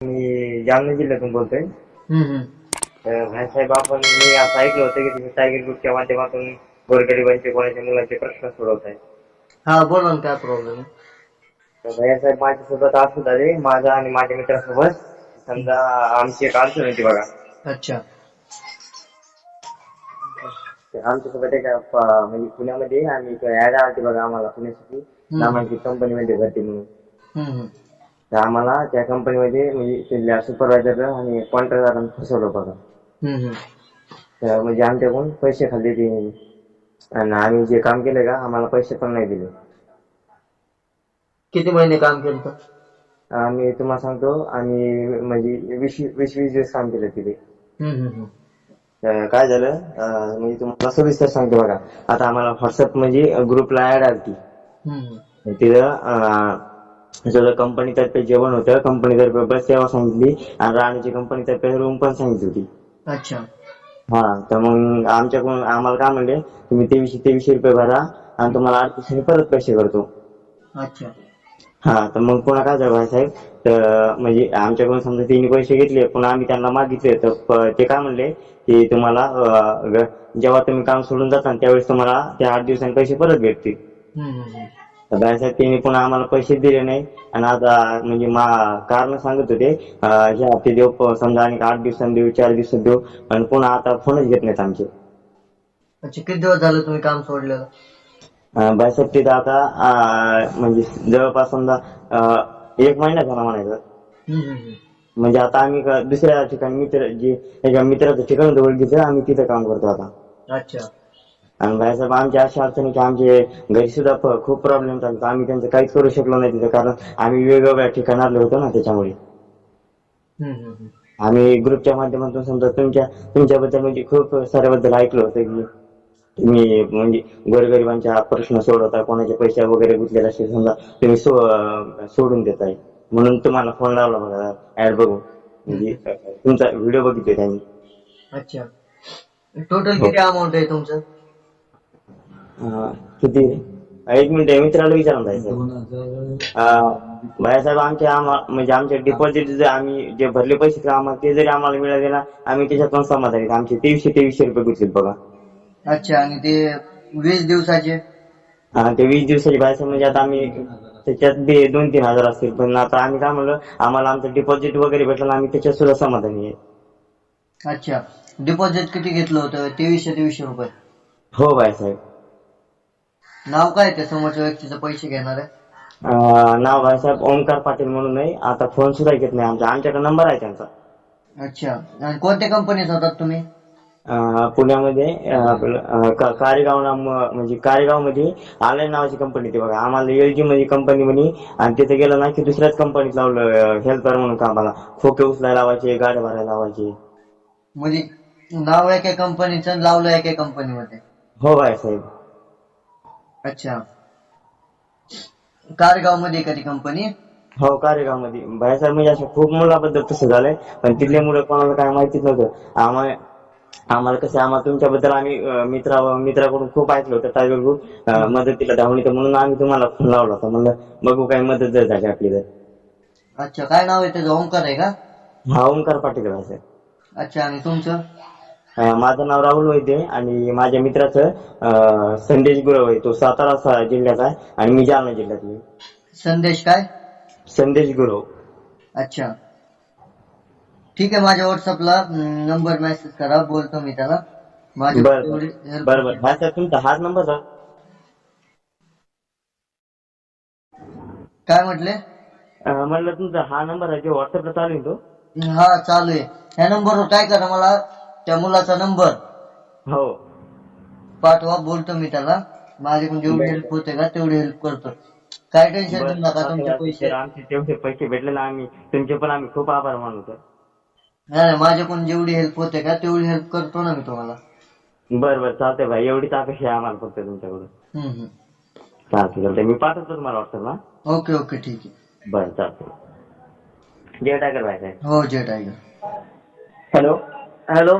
मी जालना जिल्ह्यातून बोलतोय. तर भाईसाहेब आपण मी असं ऐकलं होतं की तुम्ही टायगर ग्रुपच्या माध्यमातून गोरगरिबांचे कोणाच्या मुलांचे प्रश्न सोडवत आहे हा बोला ना काय प्रॉब्लेम तर भैयासाहेब माझ्यासोबत असं झाले माझा आणि माझ्या मित्रासोबत. समजा आमची एक अडचण होती बघा. अच्छा. तर आमच्यासोबत एक म्हणजे पुण्यामध्ये आम्ही ऍड आलती बघा आम्हाला पुण्यासाठी. नामांकित कंपनीमध्ये भरती म्हणून. हम्म, हम्म. तर आम्हाला त्या कंपनीमध्ये म्हणजे सुपरवायझर आणि कॉन्ट्रॅक्टरांनी फसवलं बघा. तर म्हणजे आमच्याकडून पैसे खाल्ले ते आणि आम्ही जे काम केलं का आम्हाला पैसे पण नाही दिले किती महिने काम केलं? आम्ही तुम्हाला सांगतो आम्ही म्हणजे वीस वीस वीस दिवस काम केलं तिथे. तर काय झालं अं, म्हणजे तुम्हाला सविस्तर सांगतो बघा आता आम्हाला व्हॉट्सअप म्हणजे ग्रुपला ऍड आली हम्म, हम्म. तिथं अं, सगळं कंपनीतर्फे जेवण होतं कंपनीतर्फे बस सेवा सांगितली आणि राहण्याची कंपनीतर्फे रूम पण सांगितली होती. अच्छा. हा तर मग आमच्याकडून आम्हाला काय म्हणले तुम्ही तेवीसशे तेवीसशे रुपये भरा आणि तुम्हाला आठ दिवसांनी परत पैसे करतो. अच्छा. हा तर मग पुन्हा काय झालं साहेब? तर म्हणजे आमच्याकडून समजा त्यांनी पैसे घेतले पुन्हा आम्ही त्यांना मागितले तर ते काय म्हणले की तुम्हाला जेव्हा तुम्ही काम सोडून जाता त्यावेळेस तुम्हाला त्या आठ दिवसांनी पैसे परत भेटतील. तर साहेब त्यांनी पुन्हा आम्हाला पैसे दिले नाही. आणि आता म्हणजे मा कारण सांगत होते ह्या हप्ते देऊ समजा आणि आठ दिवसांनी देऊ चार दिवसात देऊ आणि पुन्हा आता फोनच घेत नाहीत आमचे. अच्छा किती दिवस झालं तुम्ही काम सोडलेलं बायसाहेब तिथं आता म्हणजे जवळपास समजा एक महिना झाला म्हणायचं. म्हणजे आता आम्ही दुसऱ्या ठिकाणी मित्र जे एका मित्राचं ठिकाण होतं ओळखीचं आम्ही तिथं काम करतो आता. अच्छा. आणि बायसाहेब आमची अशी अडचण की आमचे घरी सुद्धा खूप प्रॉब्लेम चालतो आम्ही त्यांचं काहीच करू शकलो नाही तिथं. कारण आम्ही वेगवेगळ्या ठिकाणाले होतो ना त्याच्यामुळे. हम्म, हम्म, हम्म. आम्ही ग्रुपच्या माध्यमातून समजा तुमच्या तुमच्याबद्दल म्हणजे खूप साऱ्याबद्दल ऐकलं होतं. की तुम्ही म्हणजे गोरगरिबांच्या प्रश्न सोडवता कोणाचे पैसे वगैरे गुंतलेले असतील समजा तुम्ही सोडून देताय. म्हणून तुम्हाला फोन लावला बघा ऍड बघून. म्हणजे तुमचा व्हिडिओ बघितले त्यांनी. अच्छा. टोटल किती अमाऊंट आहे तुमचं? अं, किती एक मिनिट मित्राला विचारून जायचं भाईसाहेब आमचे आम्हा म्हणजे आमचे डिपॉझिट जे आम्ही जे भरले पैसे ते आम्हाला ते जरी आम्हाला मिळाले ना आम्ही त्याच्यातून समाधानी आहेत. आमचे तेवीसशे तेवीसशे रुपये गुंतलेत बघा अच्छा आणि ते वीस दिवसाचे हा, ते वीस दिवसाची भाईसाहेब म्हणजे आता आम्ही त्याच्यात बी दोन तीन हजार असतील पण आता आम्ही काय म्हणलं आम्हाला आमचं डिपॉझिट वगैरे भेटलं ना आम्ही त्याच्यात सुद्धा समाधानी आहे अच्छा डिपॉझिट किती घेतलं होतं तेवीसशे तेवीसशे रुपये हो भाईसाहेब नाव काय त्या समोरच्या व्यक्तीचं? पैसे घेणार? आहे अं, नाव भाईसाहेब ओमकार पाटील म्हणून आहे. आता फोन सुद्धा घेत नाही आमचा. आमच्याकडे नंबर आहे त्यांचा. अच्छा. आणि कोणत्या कंपनीत होतात तुम्ही? अं, पुण्यामध्ये अं, आपलं, अं, का- कारेगाव नाम म्हणजे कारेगावमध्ये आलय नावाची कंपनी ती बघा. आम्हाला एलजी मध्ये कंपनी म्हणे. आणि तिथे गेलं ना की दुसऱ्याच कंपनीत लावलं हेल्पर म्हणून कामाला. खोके उचलायला लावायचे गाड्या भरायला लावायचे. म्हणजे नाव एका कंपनीचं लावलं एका कंपनीमध्ये हो भाई साहेब. अच्छा. कारगावमध्ये एखादी कंपनी हो कारेगावमध्ये भाईसाहेब म्हणजे असं खूप मुलाबद्दल तसं झालंय पण तिथल्या मुलं कोणाला काय माहितीच नव्हतं. आम्हाला आम्हाला कसं आम्हाला तुमच्याबद्दल आम्ही अं, मित्रा मित्राकडून खूप ऐकलं होतं टायगर ग्रुप अं, मदतीला धावणी तर म्हणून आम्ही तुम्हाला फोन लावला होता. म्हणलं बघू काही मदत जर झाली आपली तर. अच्छा काय नाव आहे त्याचं? ओंकार आहे का? हा ओंकार पाटील भाई अच्छा आणि तुमचं? माझं नाव राहुल वैद्य आणि माझ्या मित्राचं संदेश गुरव आहे. तो सातारा सा- जिल्ह्याचा आहे आणि मी जालना जिल्ह्यातली संदेश काय? संदेश गुरव. अच्छा. ठीक आहे माझ्या व्हॉट्सअपला नंबर मेसेज करा. बोलतो मी त्याला. माझी बर तेवढी बर help बर बर. भाई साहेब तुमचा हाच नंबर? काय म्हटले? अं, म्हणलं तुमचा हा नंबर आहे जो व्हॉट्सअपला चालू आहे तो. हा चालू आहे. ह्या नंबरवर काय करा मला? त्या मुलाचा नंबर. हो. पाठवा बोलतो मी त्याला. माझ्याकडून जेवढी हेल्प होते का तेवढी हेल्प करतो. काय टेन्शन घेऊ नका तुमचे पैसे. आमचे तेवढे पैसे भेटले ना आम्ही तुमचे पण आम्ही खूप आभार मानतो. नाही नाही, माझ्याकडून जेवढी हेल्प होते का तेवढी हेल्प करतो ना मी तुम्हाला. बर बर चालतंय भाई. एवढीच अपेक्षा आहे आम्हाला फक्त तुमच्याकडून. हम्म, हम्म. चालतंय चालतंय. मी पाठवतो तुम्हाला व्हॉट्सअपला ओके ओके ठीक आहे. बरं चालतंय. जे टाकर भाई हो जे टायगर. हॅलो. हॅलो?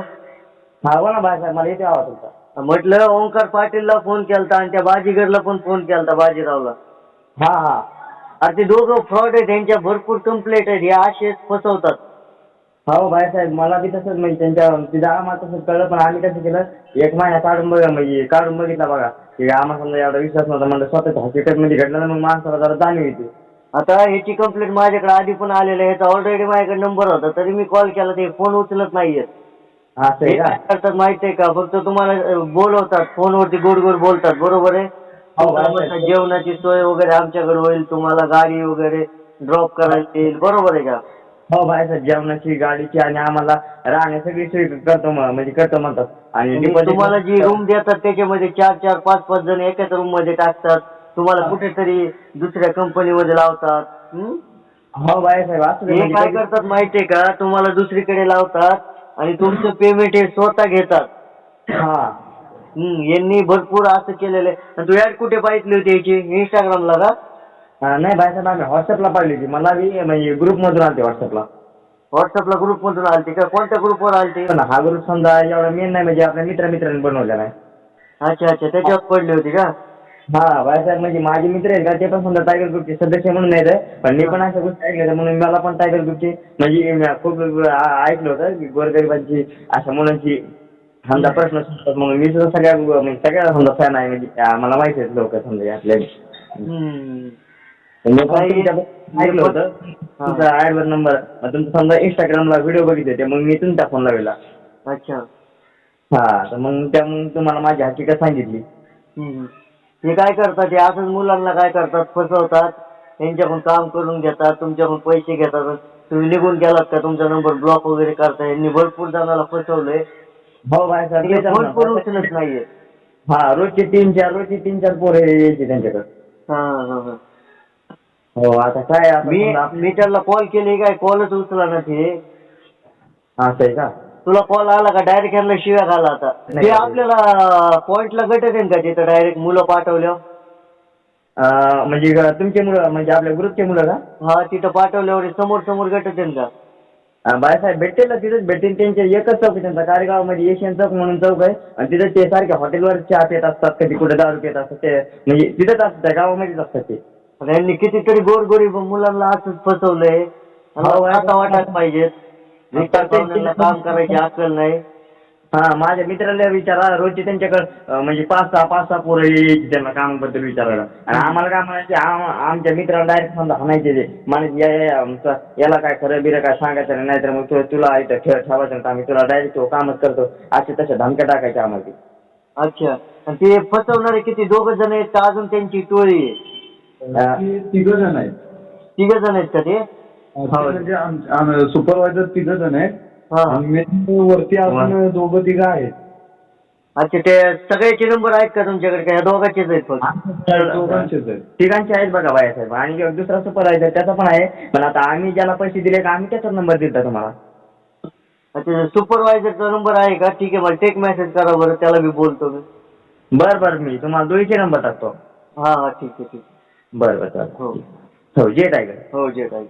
हा बोला भाई मला येते आवाज तुमचा. म्हटलं ओंकार पाटीलला फोन केलता आणि त्या बाजीगरला पण फोन केलता बाजीरावला. हा हा. अरे ते दोघं फ्रॉड आहे त्यांच्या भरपूर कंप्लेंट आहेत हे असेच फसवतात. हो बाळासाहेब मला बी तसंच म्हणजे त्यांच्या तिथं आम्हाला तसंच कळलं पण आम्ही कसं केलं एक महिना काढून बघा म्हणजे काढून बघितला बघा. की आम्हाला समजा एवढा विश्वास नव्हता म्हणलं स्वतःच्या हकीकत मध्ये घडलं ना मग माणसाला जरा जाणीव येते. आता ह्याची कंप्लेंट माझ्याकडे आधी पण आलेली आहे ह्याचा ऑलरेडी माझ्याकडे नंबर होता तरी मी कॉल केला ते फोन उचलत नाहीयेत. असं हे आहे का काय करतात माहितीये का? फक्त तुम्हाला अं, बोलवतात. फोनवरती गोड गोड बोलतात. बरोबर आहे? हो, तुम्हाला बरोबर आहे. म्हणतात, जेवणाची सोय वगैरे आमच्याकडे होईल. तुम्हाला गाडी वगैरे ड्रॉप करायला येईल. बरोबर आहे का? हो बाळासाहेब जेवणाची गाडीची आणि आम्हाला राहण्या सगळी सोय करतो म- म्हणजे करतो म्हणतात. आणि आणि deposit- तुम्हाला जी रूम देतात त्याच्यामध्ये चार चार पाच पाच जण एकाच रूममध्ये टाकतात. तुम्हाला कुठेतरी दुसऱ्या कंपनीमध्ये लावतात. हं? हो बाळासाहेब असं हे काय करतात माहितीये का? तुम्हाला दुसरीकडे लावतात. आणि तुमचं पेमेंट हे स्वतः घेतात. हा. हम्म, यांनी भरपूर असं केलेलं आहे. आणि तू ऍड कुठे पाहिली होती याची? इंस्टाग्रामला का? हा, नाही बाळासाहेब आम्ही व्हॉट्सअपला पाडली होती. मला बी म्हणजे ग्रुप मधून आलते व्हॉट्सअपला व्हॉट्सअपला ग्रुप मधून आलती का? कोणत्या ग्रुपवर आलती? पण हा ग्रुप समजा एवढा मेन नाही म्हणजे आपल्या मित्र मित्रांनी बनवलेला आहे. अच्छा अच्छा. त्याच्यावर पडली होती का? हा बाळासाहेब म्हणजे माझे मित्र आहेत का ते पण समजा टायगर ग्रुपचे सदस्य म्हणून नाही रे पण मी पण अशा गोष्टी ऐकल्या होत्या म्हणून मला पण टायगर ग्रुपचे म्हणजे मी खूप आ- ऐकलं होतं की गोरगरिबांची अशा मुलांची समजा प्रश्न सुटतात. म्हणून मी सुद्धा सगळ्या म्हणजे सगळ्या समजा फॅन आहे म्हणजे आ, मला माहिती आहेत लोक समजा आपल्या हम्म. मी पण ऐकलं होतं. तुमचा ऍडवर नंबर तुमचा समजा इंस्टाग्रामला व्हिडिओ बघितले होते मग मी तुमचा फोन लावला अच्छा. हा तर मग त्या मग तुम्हाला माझी हकीकत सांगितली. हम्म. हे काय करतात? हे असंच मुलांना काय करतात? फसवतात. त्यांच्याकडून काम करून घेतात. तुमच्याकडून पैसे घेतात. तुम्ही निघून गेलात का? तुमचा नंबर ब्लॉक वगैरे करता यांनी भरपूर जणांना फसवलंय. हो ते तेच फोन पण. उचलत नाहीये. हा रोजचे तीन चार रोजचे तीन चार पोरं यायचे त्यांच्याकडे. हा हा हा. हो आता काय आता मी समजा मी त्याला कॉल केले काय? कॉलच उचला ना ते. असं आहे का? तुला कॉल आला का? डायरेक्ट यांना शिव्या घाला आता. नाही. ते आपल्याला पॉइंटला गटत आहे का तिथं डायरेक्ट मुलं पाठवल्यावर? अं, म्हणजे ग- तुमचे मुलं म्हणजे आपल्या ग्रुपचे मुलं का? हा तिथं पाठवल्यावर समोर समोर गटत आहे का? अं, बाळासाहेब भेटेल ना तिथेच भेटेल त्यांचे एकच चौक आहे त्यांचा कार्यगावमध्ये एशियन चौक म्हणून चौक आहे. आणि तिथे ते सारखे हॉटेलवर चहा पित असतात कधी कुठे दारू पित असतात ते. म्हणजे तिथेच असतात त्या गावामध्येच असतात ते. आणि यांनी कितीतरी गोरगरीब मुलांना असंच फसवलंय. हो, आणि आता वाटायला पाहिजेत. काम करायची अक्कल नाही. हा माझ्या मित्राला विचारा रोजचे त्यांच्याकडे म्हणजे पाच सहा पाच सहा पोरं यायची त्यांना कामाबद्दल विचारायला. आणि आम्हाला काय म्हणायचे आम- आमच्या मित्राला डायरेक्ट समजा हाणायचे ते म्हणायचे या- या- आमचं याला काय खरं बिरं काय सांगायचं नाही नाहीतर मग तु- तुला इथं ठेव ठेवायचं नाही तर आम्ही तुला डायरेक्ट तो कामच करतो. असे तशा धमक्या टाकायच्या आम्हाला. ते. अच्छा. आणि ते फसवणारे किती दोघ जण आहेत का? अजून त्यांची टोळी आहे. तिघ जण आहेत. तिघ जण आहेत का ते? म्हणजे सुपरवायझर तिघ जण आहेत. हा. आणि main वरती अजून दोघं तिघ आहेत. अच्छा ते सगळ्याचे नंबर आहेत का तुमच्याकडे? का ह्या दोघांचेच आहेत फक्त? दोघांचेच आहेत. तिघांचे आहेत बघा बाळासाहेब आणि एक दुसरा सुपर आहे त्याचा पण आहे. पण आता आम्ही ज्याला पैसे दिले का आम्ही त्याचाच नंबर दिला तुम्हाला. अच्छा सुपरवायझरचा नंबर आहे का? ठीक आहे मला टेक मेसेज करा बरं त्याला मी बोलतो मी. बरं बरं मी तुम्हाला दोन्हीचे नंबर टाकतो. हा हा ठीक आहे ठीक आहे. बरं बरं चालेल. हो. हो जे टायगर हो जे काय